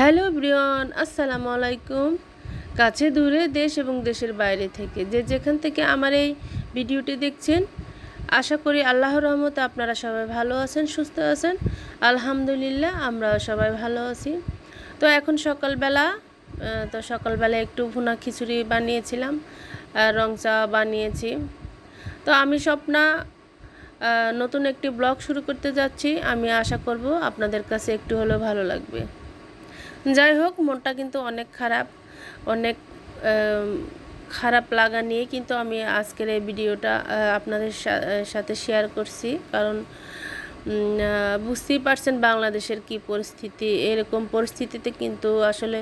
Hello Brian, আসসালামু আলাইকুম। কাছে দূরে দেশ এবং দেশের বাইরে থেকে যে যেখান থেকে আমার এই ভিডিওটি দেখছেন, আশা করি আল্লাহ রহমতে আপনারা সবাই ভালো আছেন, সুস্থ আছেন। আলহামদুলিল্লাহ আমরা সবাই ভালো আছি। তো এখন সকালবেলা তো সকালবেলা একটু ভুনা খিচুড়ি বানিয়েছিলাম রং চা বানিয়েছি। তো আমি স্বপ্না নতুন একটি ব্লগ শুরু করতে যাচ্ছি। আমি আশা করব আপনাদের কাছে একটু হলেও ভালো লাগবে। যাই হোক, মনটা কিন্তু অনেক খারাপ। অনেক খারাপ লাগা নিয়ে কিন্তু আমি আজকের এই ভিডিওটা আপনাদের সাথে শেয়ার করছি। কারণ বুঝতেই পারছেন বাংলাদেশের কি পরিস্থিতি। এরকম পরিস্থিতিতে কিন্তু আসলে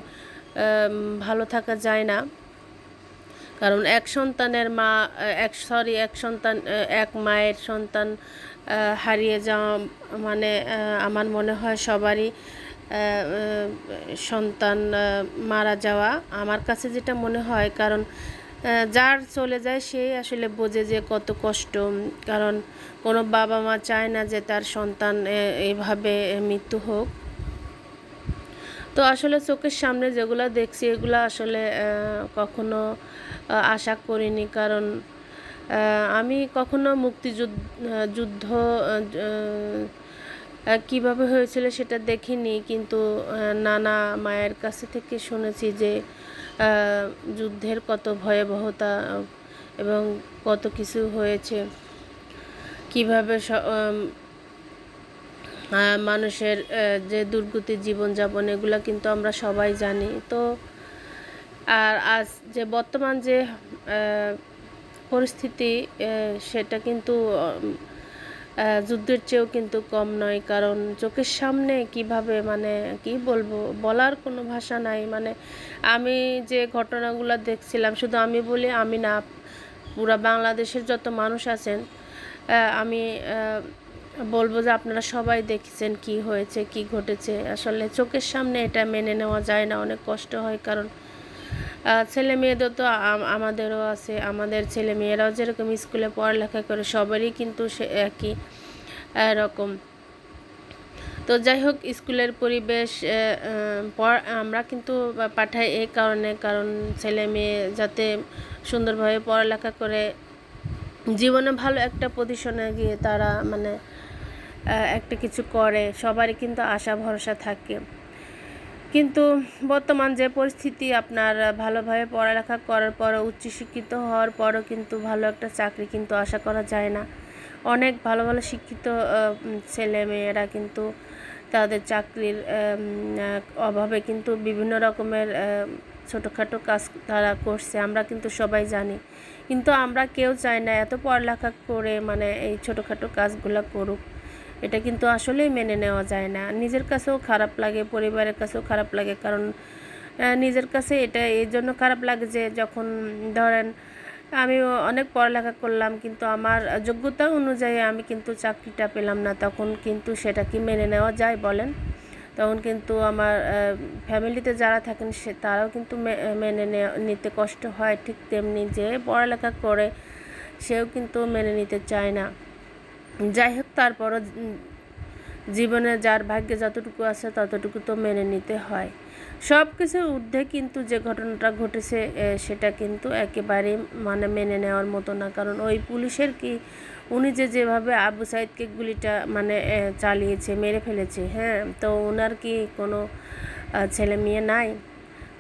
ভালো থাকা যায় না। কারণ এক সন্তানের মা, এক সরি এক সন্তান, এক মায়ের সন্তান হারিয়ে যাওয়া মানে আমার মনে হয় সবারই সন্তান মারা যাওয়া আমার কাছে যেটা মনে হয়, কারণ যার চলে যায় সে আসলে বোঝে যে কত কষ্ট। কারণ কোনো বাবা মা চায় না যে তার সন্তান, এ- এইভাবে মৃত্যু হোক। তো আসলে চোখের সামনে যেগুলো দেখছি, এগুলো আসলে কখনো আশা করিনি। কারণ আমি কখনো মুক্তিযুদ্ধ যুদ্ধ কীভাবে হয়েছিল সেটা দেখিনি, কিন্তু নানা মায়ের কাছে থেকে শুনেছি যে যুদ্ধের কত ভয়াবহতা এবং কত কিছু হয়েছে। কীভাবে মানুষের যে দুর্গতি জীবনযাপন, এগুলো কিন্তু আমরা সবাই জানি। তো, আর আজ যে বর্তমান যে পরিস্থিতি সেটা কিন্তু যুদ্ধের চেয়েও কিন্তু কম নয়, কারণ চোখের সামনে কীভাবে মানে কি বলব, বলার কোনো ভাষা নাই। মানে আমি যে ঘটনাগুলো দেখছিলাম, শুধু আমি বলি, আমি না, পুরা বাংলাদেশের যত মানুষ আছেন আমি বলব যে আপনারা সবাই দেখেছেন কি হয়েছে, কি ঘটেছে। আসলে চোখের সামনে এটা মেনে নেওয়া যায় না, অনেক কষ্ট হয়, কারণ ছেলে মেয়েদের তো আমাদেরও আছে, আমাদের ছেলে মেয়েরাও যেরকম স্কুলে পড়ালেখা করে, সবারই কিন্তু সে একই রকম। তো যাই হোক স্কুলের পরিবেশ আমরা কিন্তু পাঠাই এই কারণে, কারণ ছেলে মেয়ে যাতে সুন্দরভাবে পড়ালেখা করে, জীবনে ভালো একটা পজিশনে গিয়ে তারা মানে একটা কিছু করে, সবারই কিন্তু আশা ভরসা থাকে। কিন্তু বর্তমান যে পরিস্থিতি, আপনার ভালোভাবে পড়ালেখা করার পরও উচ্চশিক্ষিত হওয়ার পরও কিন্তু ভালো একটা চাকরি কিন্তু আশা করা যায় না। অনেক ভালো ভালো শিক্ষিত ছেলে মেয়েরা কিন্তু তাদের চাকরির অভাবে কিন্তু বিভিন্ন রকমের ছোটোখাটো কাজ তারা করছে, আমরা কিন্তু সবাই জানি। কিন্তু আমরা কেউ চাই না এত পড়ালেখা করে মানে এই ছোটোখাটো কাজগুলো করুক। এটা কিন্তু আসলেই মেনে নেওয়া যায় না। নিজের কাছেও খারাপ লাগে, পরিবারের কাছেও খারাপ লাগে, কারণ নিজের কাছে এটা এই জন্য খারাপ লাগে যে যখন, ধরেন আমি অনেক পড়ালেখা করলাম, কিন্তু আমার যোগ্যতা অনুযায়ী আমি কিন্তু চাকরিটা পেলাম না, তখন কিন্তু সেটা কি মেনে নেওয়া যায় বলেন? তখন কিন্তু আমার ফ্যামিলিতে যারা থাকেন, সে তারাও কিন্তু মেনে নিতে কষ্ট হয়। ঠিক তেমনি যে পড়ালেখা করে, সেও কিন্তু মেনে নিতে চায় না। যাই হোক, তারপরও জীবনে যার ভাগ্যে যতটুকু আছে ততটুকু তো মেনে নিতে হয়। সব কিছুর ঊর্ধ্বে কিন্তু যে ঘটনাটা ঘটেছে সেটা কিন্তু একেবারে মানে মেনে নেওয়ার মতো না। কারণ ওই পুলিশের কি, উনি যে যেভাবে আবু সাইদকে গুলিটা মানে চালিয়েছে, মেরে ফেলেছে হ্যাঁ? তো ওনার কি কোনো ছেলে মেয়ে নাই?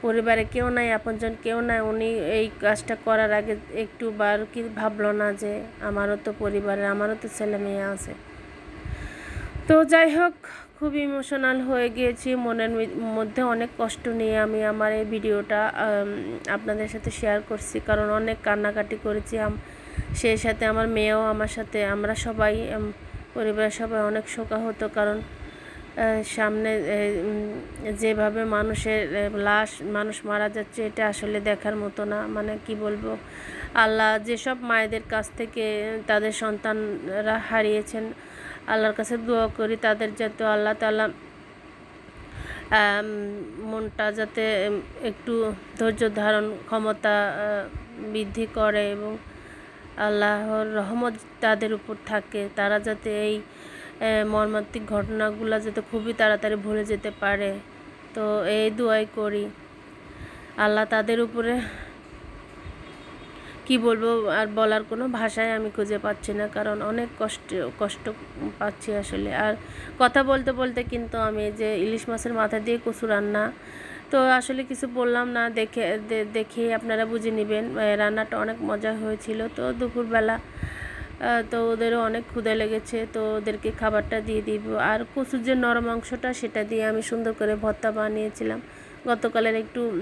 পরিবারে কেউ নাই, আপনজন কেউ নাই, উনি এই কাজটা করার আগে একটু বার কি ভাবলো না যে আমারও তো পরিবারে, আমারও তো ছেলে মেয়ে আছে। তো যাই হোক, খুব ইমোশনাল হয়ে গিয়েছি, মনের মধ্যে অনেক কষ্ট নিয়ে আমি আমার এই ভিডিওটা আপনাদের সাথে শেয়ার করছি, কারণ অনেক কান্নাকাটি করেছি সেই সাথে আমার মেয়েও আমার সাথে, আমরা সবাই পরিবারের সবাই অনেক শোকাহত, কারণ সামনে যেভাবে মানুষের লাশ মানুষ মারা যাচ্ছে এটা আসলে দেখার মতো না। মানে কি বলব? আল্লাহ যেসব মায়েদের কাছ থেকে তাদের সন্তানরা হারিয়েছেন আল্লাহর কাছে দোয়া করি তাদের যাতে আল্লাহ আম, মনটা যাতে একটু ধৈর্য ধারণ ক্ষমতা বৃদ্ধি করে এবং আল্লাহর রহমত তাদের উপর থাকে তারা যাতে এই মর্মান্তিক ঘটনাগুলো যাতে খুবই তাড়াতাড়ি ভুলে যেতে পারে। তো এই দুয়াই করি। আল্লাহ তাদের উপরে কি বলব আর বলার কোনো ভাষায় আমি খুঁজে পাচ্ছি না, কারণ অনেক কষ্ট কষ্ট পাচ্ছি আসলে। আর কথা বলতে বলতে কিন্তু আমি যে ইলিশ মাছের মাথা দিয়ে কচু রান্না, তো আসলে কিছু বললাম না, দেখে দেখে আপনারা বুঝে নেবেন। রান্নাটা অনেক মজা হয়েছিল। তো দুপুরবেলা তো ওদেরও অনেক ক্ষুদে লেগেছে, তো ওদেরকে খাবারটা দিয়ে দিব। আর কচুর যে নরম অংশটা, সেটা দিয়ে আমি সুন্দর করে ভর্তা বানিয়েছিলাম। গতকালের একটু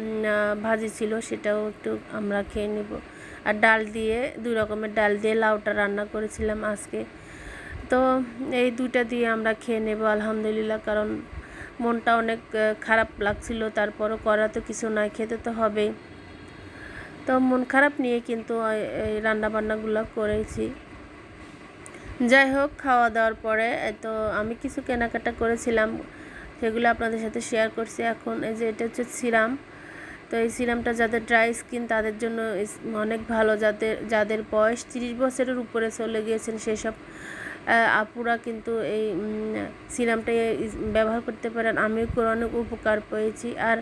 ভাজি ছিল, সেটাও একটু আমরা খেয়ে নেব। আর ডাল দিয়ে, দুই রকমের ডাল দিয়ে লাউটা রান্না করেছিলাম আজকে। তো এই দুইটা দিয়ে আমরা খেয়ে নেব, আলহামদুলিল্লাহ। কারণ মনটা অনেক খারাপ লাগছিল, তারপরও করা তো কিছু নাই, খেতে তো হবেই। তো মন খারাপ নিয়ে কিন্তু এই- রান্নাবান্নাগুলো করেছি। যাই হোক, খাওয়া দাওয়ার পরে তো আমি কিছু কেনাকাটা করেছিলাম, সেগুলো আপনাদের সাথে শেয়ার করছি। এখন এই যে এটা হচ্ছে সিরাম। তো এই সিরামটা যাদের ড্রাই স্কিন তাদের জন্য অনেক ভালো। যাদের যাদের বয়স তিরিশ বছরের উপরে চলে গিয়েছেন সেসব আপুরা কিন্তু এই সিরামটা ব্যবহার করতে পারেন। আমিও অনেক উপকার পেয়েছি। আর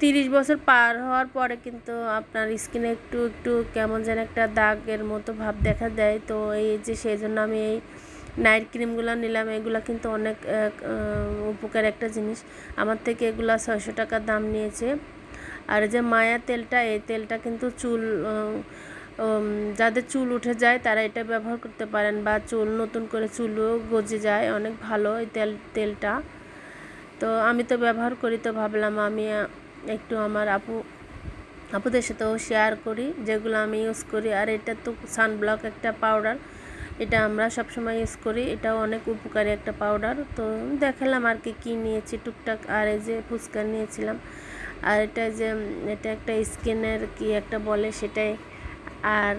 তিরিশ বছর পার হওয়ার পরে কিন্তু আপনার স্কিনে একটু একটু কেমন যেন একটা দাগের মতো ভাব দেখা দেয়। তো এই যে সেই জন্য আমি এই নাইট ক্রিমগুলো নিলাম, এগুলো কিন্তু অনেক উপকার একটা জিনিস। আমার থেকে এগুলো ছয়শো টাকা দাম নিয়েছে। আর যে মায়া তেলটা, এই তেলটা কিন্তু চুল যাদের চুল উঠে যায় তারা এটা ব্যবহার করতে পারেন বা চুল নতুন করে চুলও গজে যায়, অনেক ভালো এই তেল, তেলটা। তো আমি তো ব্যবহার করি, তো ভাবলাম আমি একটু আমার আপু, আপুদের সাথেও শেয়ার করি, যেগুলো আমি ইউজ করি। আর এটা তো সানব্লক একটা পাউডার এটা আমরা সবসময় ইউজ করি। এটাও অনেক উপকারী একটা পাউডার তো দেখালাম আর কি, কী নিয়েছি, টুকটাক। আর এই যে ফুচকা নিয়েছিলাম। আর এটা যে, এটা একটা স্কিনের কি একটা বলে সেটাই। আর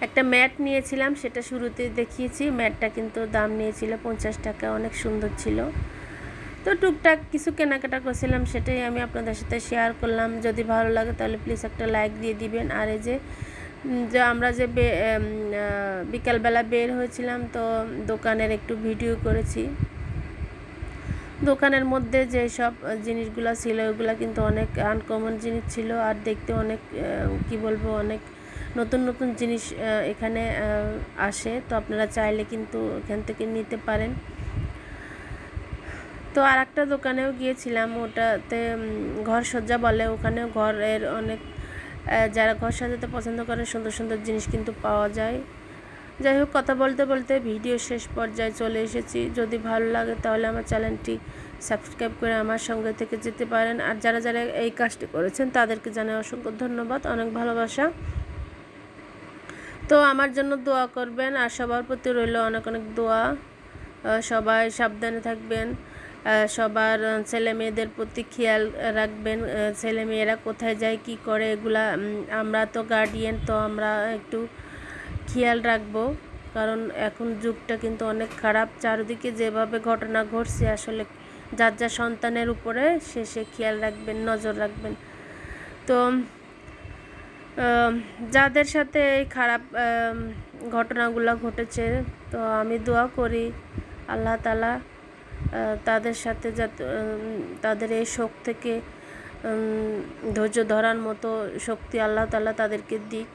একটা ম্যাট নিয়েছিলাম, সেটা শুরুতে দেখিয়েছি। ম্যাটটা কিন্তু দাম নিয়েছিল পঞ্চাশ টাকা, অনেক সুন্দর ছিল। তো টুকটাক কিছু কেনাকাটা করছিলাম, সেটাই আমি আপনাদের সাথে শেয়ার করলাম। যদি ভালো লাগে তাহলে প্লিজ একটা লাইক দিয়ে দিবেন। আর এই যে যে আমরা যে বিকালবেলা বের হয়েছিলাম, তো দোকানের একটু ভিডিও করেছি। দোকানের মধ্যে যে সব জিনিসগুলো ছিল, ওগুলো কিন্তু অনেক আনকমন জিনিস ছিল। আর দেখতে অনেক কি বলব, অনেক নতুন নতুন জিনিস এখানে আসে। তো আপনারা চাইলে কিন্তু এখান থেকে নিতে পারেন। তো আর একটা দোকানেও গিয়েছিলাম, ওটাতে ঘর সজ্জা বলে, ওখানেও ঘরের অনেক যারা ঘর সাজাতে পছন্দ করে, সুন্দর সুন্দর জিনিস কিন্তু পাওয়া যায়। যাই হোক, কথা বলতে বলতে ভিডিও শেষ পর্যায়ে চলে এসেছি। যদি ভালো লাগে তাহলে আমার চ্যানেলটি সাবস্ক্রাইব করে আমার সঙ্গে থেকে যেতে পারেন। আর যারা যারা এই কাজটি করেছেন, তাদেরকে জানাই অসংখ্য ধন্যবাদ, অনেক ভালোবাসা। তো আমার জন্য দোয়া করবেন, আর সবার প্রতি রইল অনেক অনেক দোয়া। সবাই সাবধানে থাকবেন। সবার ছেলে মেয়েদের প্রতি খেয়াল রাখবেন। ছেলে মেয়েরা কোথায় যায়, কি করে, এগুলা আমরা তো গার্ডিয়ান তো আমরা একটু খেয়াল রাখব। কারণ এখন যুগটা কিন্তু অনেক খারাপ। চারিদিকে যেভাবে ঘটনা ঘটছে, আসলে যার যার সন্তানের উপরে সে সে খেয়াল রাখবেন, নজর রাখবেন। তো যাদের সাথে এই খারাপ ঘটনাগুলো ঘটেছে, তো আমি দোয়া করি আল্লাহ তালা তাদের সাথে যাতে তাদের এই শোক থেকে ধৈর্য ধরার মতো শক্তি আল্লাহ তালা তাদেরকে দিক।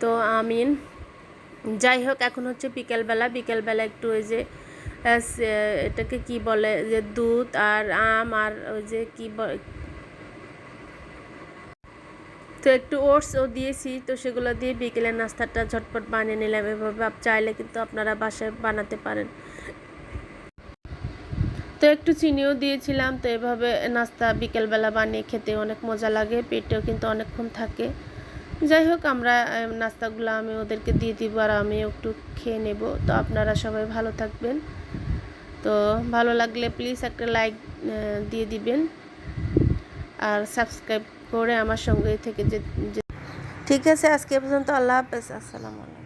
তো আমিন। যাই হোক, এখন হচ্ছে বিকেলবেলা। বিকেলবেলা একটু ওই যে এটাকে কি বলে, যে দুধ আর আম আর ওই যে কি তো একটু ওটসও দিয়েছি, তো সেগুলো দিয়ে বিকেলের নাস্তাটা ঝটপট বানিয়ে নিলাম। এভাবে চাইলে কিন্তু আপনারা বাসায় বানাতে পারেন। তো একটু চিনিও দিয়েছিলাম, তো এভাবে নাস্তা বিকেলবেলা বানিয়ে খেতে অনেক মজা লাগে, পেটেও কিন্তু অনেকক্ষণ থাকে। যাই হোক, আমরা নাস্তাগুলো আমি ওদেরকে দিয়ে দিব আর আমিও একটু খেয়ে নেব। তো আপনারা সবাই ভালো থাকবেন। তো ভালো লাগলে প্লিজ একটা লাইক দিয়ে দিবেন। আর সাবস্ক্রাইব করে আমার সঙ্গে থেকে যে- ঠিক আছে, আজকে পর্যন্ত আল্লাহ হাফেজ, আসসালামু আলাইকুম।